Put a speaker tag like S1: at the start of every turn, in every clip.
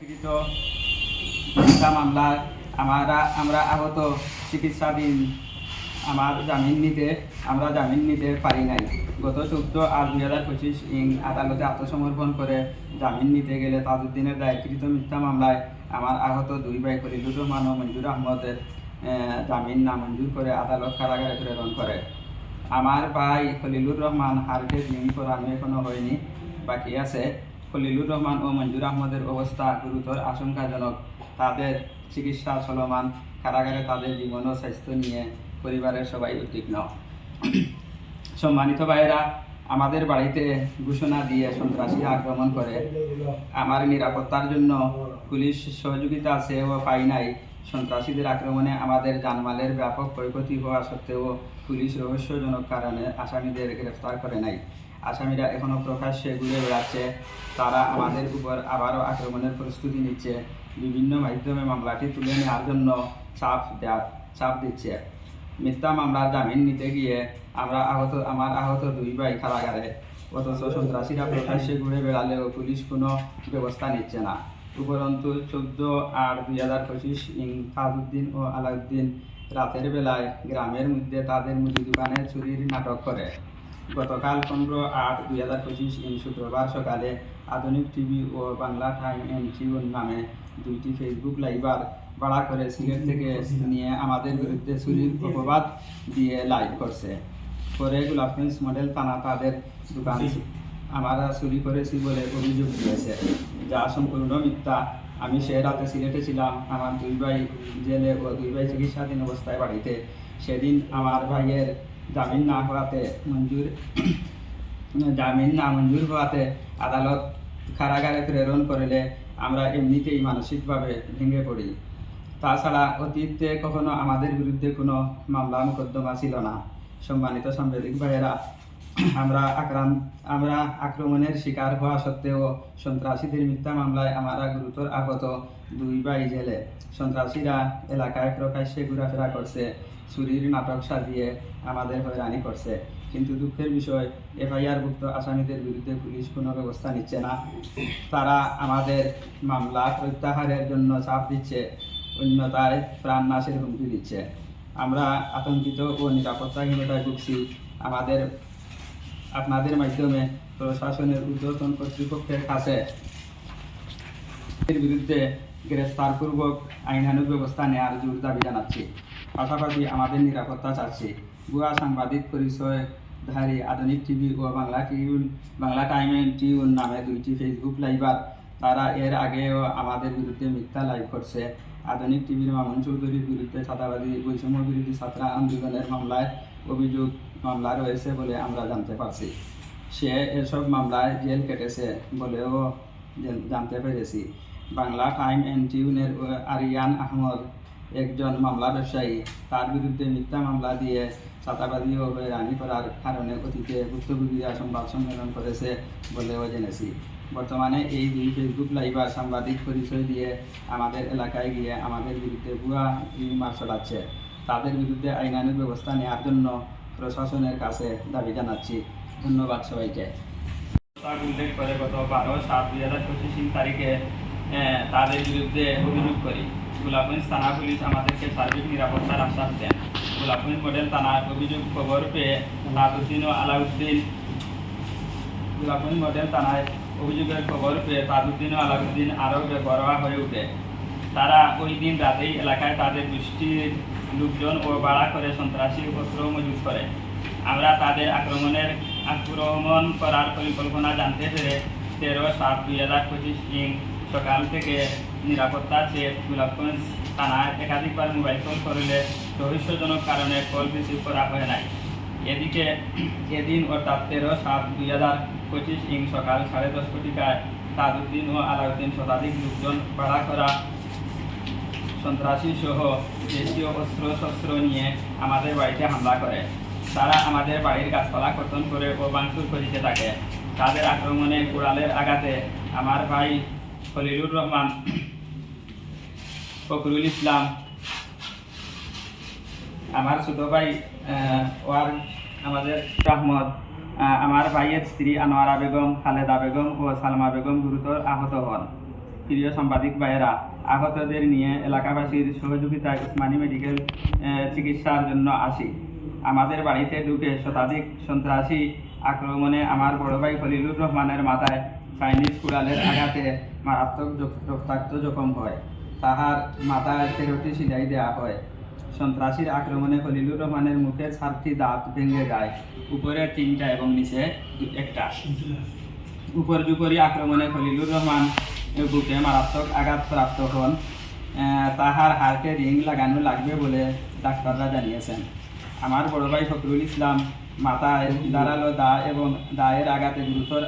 S1: কৃত মিথ্যা মামলায় আমরা আমরা আহত চিকিৎসাধীন আমার জামিন নিতে আমরা জামিন নিতে পারি নাই। গত চোদ্দ আট দুই হাজার পঁচিশ ইং আদালতে আত্মসমর্পণ করে জামিন নিতে গেলে তাজউদ্দিনের দায়কৃত মিথ্যা মামলায় আমার আহত দুই ভাই খলিলুর রহমান ও মঞ্জুর আহমদের আহ, জামিন নামঞ্জুর করে আদালত কারাগারে প্রেরণ করে। আমার ভাই খলিলুর রহমান হার্টে জিম করানো এখনও হয়নি বাকি আছে। খলিলুর রহমান ও মঞ্জুর আহমদের অবস্থা গুরুতর আশঙ্কাজনক। তাদের চিকিৎসা চলমান কারাগারে তাদের জীবন ও স্বাস্থ্য নিয়ে পরিবারের সবাই উদ্বিগ্ন। সম্মানিত ভাইয়েরা, আমাদের বাড়িতে ঘোষণা দিয়ে সন্ত্রাসীরা আক্রমণ করে। আমার নিরাপত্তার জন্য পুলিশ সহযোগিতা সেও পাই নাই। সন্ত্রাসীদের আক্রমণে আমাদের জানমালের ব্যাপক ক্ষয়ক্ষতি হওয়া সত্ত্বেও পুলিশ রহস্যজনক কারণে আসামিদের গ্রেফতার করে নাই। আসামিরা এখনও প্রকাশ্যে ঘুরে বেড়াচ্ছে। তারা আমাদের উপর আবারও আক্রমণের প্রস্তুতি নিচ্ছে। বিভিন্ন মাধ্যমে মামলাটি তুলে নেওয়ার জন্য চাপ দেওয়া চাপ দিচ্ছে। মিথ্যা মামলার জামিন নিতে গিয়ে আমরা আহত আমার আহত দুই ভাই কারাগারে। অথচ সন্ত্রাসীরা প্রকাশ্যে ঘুরে বেড়ালেও পুলিশ কোনো ব্যবস্থা নিচ্ছে না। উপরন্তু চোদ্দ আট দুই হাজার পঁচিশ ইং তাজউদ্দিন ও আলাউদ্দিন রাতের বেলায় গ্রামের মধ্যে তাদের মুদি দোকানে চুরির নাটক করে। গতকাল পনেরো আট দুই হাজার পঁচিশ শুক্রবার সকালে আধুনিক টিভি ও বাংলা টাইম টিউন নামে দুইটি ফেসবুক লাইভার ভাড়া করে সিলেট থেকে নিয়ে আমাদের বিরুদ্ধে চুরির অপবাদ দিয়ে লাইভ করছে। পরে গোলাপগঞ্জ মডেল থানা তাদের দোকান আমরা চুরি করেছি বলে অভিযোগ দিয়েছে। যা সম্পূর্ণ মিথ্যা। আমি সে রাতে সিলেটে ছিলাম। আমার দুই ভাই জেলে ও দুই ভাই চিকিৎসাধীন অবস্থায় বাড়িতে। সেদিন আমার ভাইয়ের জামিন না হওয়াতে মঞ্জুর জামিন না মঞ্জুর হওয়াতে আদালত কারাগারে প্রেরণ করলে আমরা এমনিতেই মানসিকভাবে ভেঙে পড়ি। তাছাড়া অতীতে কখনো আমাদের বিরুদ্ধে কোনো মামলা মোকদ্দমা ছিল না। সম্মানিত সাংবাদিক ভাইয়েরা আমরা আক্রান্ত আমরা আক্রমণের শিকার হওয়া সত্ত্বেও সন্ত্রাসীদের মিথ্যা মামলায় আমরা গুরুতর আহত দুই ভাই জেলে। সন্ত্রাসীরা এলাকায় প্রকাশ্যে ঘোরাফেরা করছে, চুরির নাটক সাজিয়ে আমাদের হয়রানি করছে। কিন্তু দুঃখের বিষয়, এফআইআরভুক্ত আসামিদের বিরুদ্ধে পুলিশ কোনো ব্যবস্থা নিচ্ছে না। তারা আমাদের মামলা প্রত্যাহারের জন্য চাপ দিচ্ছে অন্যতায় প্রাণ নাশের হুমকি দিচ্ছে। আমরা আতঙ্কিত ও নিরাপত্তাহীনতায় ভুগছি। আমাদের আপনাদের মাধ্যমে প্রশাসনের ঊর্ধ্বতন কর্তৃপক্ষের কাছে এর বিরুদ্ধে গ্রেফতারপূর্বক আইনানুগ ব্যবস্থা নেওয়ার জোর দাবি জানাচ্ছি। পাশাপাশি আমাদের নিরাপত্তা চাচ্ছি। গোয়া সাংবাদিক পরিচয় ধারী আধুনিক টিভি ও Bangla tune, Bangla time tune নামে দুইটি ফেসবুক লাইভার তারা এর আগেও আমাদের বিরুদ্ধে মিথ্যা লাইভ করছে। আধুনিক টিভির মামুন চৌধুরীর বিরুদ্ধে ছাত্রাবাদী বৈষম্য বিরোধী ছাত্র আন্দোলনের মামলায় অভিযোগ মামলা রয়েছে বলে আমরা জানতে পারছি। সে এসব মামলায় জেল কেটেছে বলেও জানতে পেরেছি। বাংলা টাইম অ্যান্ড টিউনের আরিয়ান আহমদ একজন মামলা ব্যবসায়ী। তার বিরুদ্ধে মিথ্যা মামলা দিয়ে চাঁদাবাদী ও হয়রানি করার কারণে অতীতে ভুক্তভোগীরা সংবাদ সম্মেলন করেছে বলেও জেনেছি। বর্তমানে এই দুই ফেসবুক লাইভার সাংবাদিক পরিচয় দিয়ে আমাদের এলাকায় গিয়ে আমাদের বিরুদ্ধে ভুয়া রিমার চলাচ্ছে তাদের বিরুদ্ধে আইনানুগ ব্যবস্থা নেওয়ার জন্য প্রশাসনের কাছে দাবি জানাচ্ছি। ধন্যবাদ সবাইকে। উল্লেখ করে গত বারো সাত দুই হাজার পঁচিশ তারিখে তাদের বিরুদ্ধে অভিযোগ করি। গোলাপগঞ্জ থানা পুলিশ আমাদেরকে সার্বিক নিরাপত্তার আশ্বাস দেন। গোলাপগঞ্জ মডেল থানার অভিযোগ খবর পেয়ে তাজউদ্দিন ও আলাউদ্দিন গোলাপগঞ্জ মডেল থানায় অভিযোগের খবর পেয়ে তাজউদ্দিন ও আলাউদ্দিন আরও বেপরোয়া হয়ে ওঠে। তারা ওই দিন রাতেই এলাকায় তাদের গোষ্ঠীর লোকজন ও বাড়া করে সন্ত্রাসী অস্ত্র মজুত করে। আমরা তাদের আক্রমণের আক্রমণ করার পরিকল্পনা জানতে পেরে তেরো সাত দুই হাজার পঁচিশ ইং সকাল থেকে নিরাপত্তা চেয়ে গোলাপগঞ্জ থানায় একাধিকবার মোবাইল কল করলে রহস্যজনক কারণে কল রিসিভ করা হয় নাই। এদিকে, এদিন অর্থাৎ তেরো সাত দুই হাজার পঁচিশ ইং সকাল সাড়ে দশ কোটিকায় তাজউদ্দিন ও আলাউদ্দিন শতাধিক লোকজন ভাড়া করা সন্ত্রাসী সহ দেশীয় অস্ত্র শস্ত্র নিয়ে আমাদের বাড়িতে হামলা করে। তারা আমাদের বাড়ির গাছপালা কর্তন করে ও ভাঙচুর করিতে থাকে। তাদের আক্রমণে কুড়ালের আঘাতে আমার ভাই খলিলুর রহমান ফখরুল ইসলাম আমার ছোট ভাই ওয়ার আমাদের আহমদ আহ, আমার ভাইয়ের স্ত্রী আনোয়ারা বেগম খালেদা বেগম ও সালমা বেগম গুরুতর আহত হন। প্রিয় সাংবাদিক ভাইয়েরা, আহতদের নিয়ে এলাকাবাসীর সহযোগিতায় উসমানী মেডিকেল চিকিৎসার জন্য আসি। আমাদের বাড়িতে ঢুকে শতাধিক সন্ত্রাসী আক্রমণে আমার বড় ভাই খলিলুর রহমানের মাথায় চাইনিজ কুড়ালের আঘাতে মারাত্মক রক্তাক্ত জখম হয়। তাহার মাথায় তেরোটি সিলাই দেওয়া হয়। সন্ত্রাসীর আক্রমণে খলিলুর রহমানের মুখের সাতটি দাঁত ভেঙে যায় উপরে তিনটা এবং নিচে একটা। উপর আক্রমণে খলিলুর রহমান বুকে মারাত্মক আঘাতপ্রাপ্ত হন। তাহার হার্টে রিং লাগানো লাগবে বলে ডাক্তাররা জানিয়েছেন। আমার বড় ভাই ফখরুল ইসলাম মাথায় দাঁড়াল দা এবং দায়ের আঘাতে গুরুতর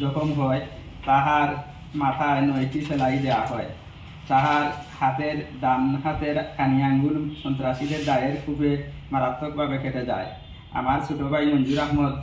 S1: জখম হয়। তাহার মাথায় নয়টি সেলাই দেওয়া হয়। তাহার হাতের ডান হাতের কানি আঙ্গুল সন্ত্রাসীদের দায়ের খুবই মারাত্মকভাবে কেটে যায়। আমার ছোট ভাই মঞ্জুর আহমদ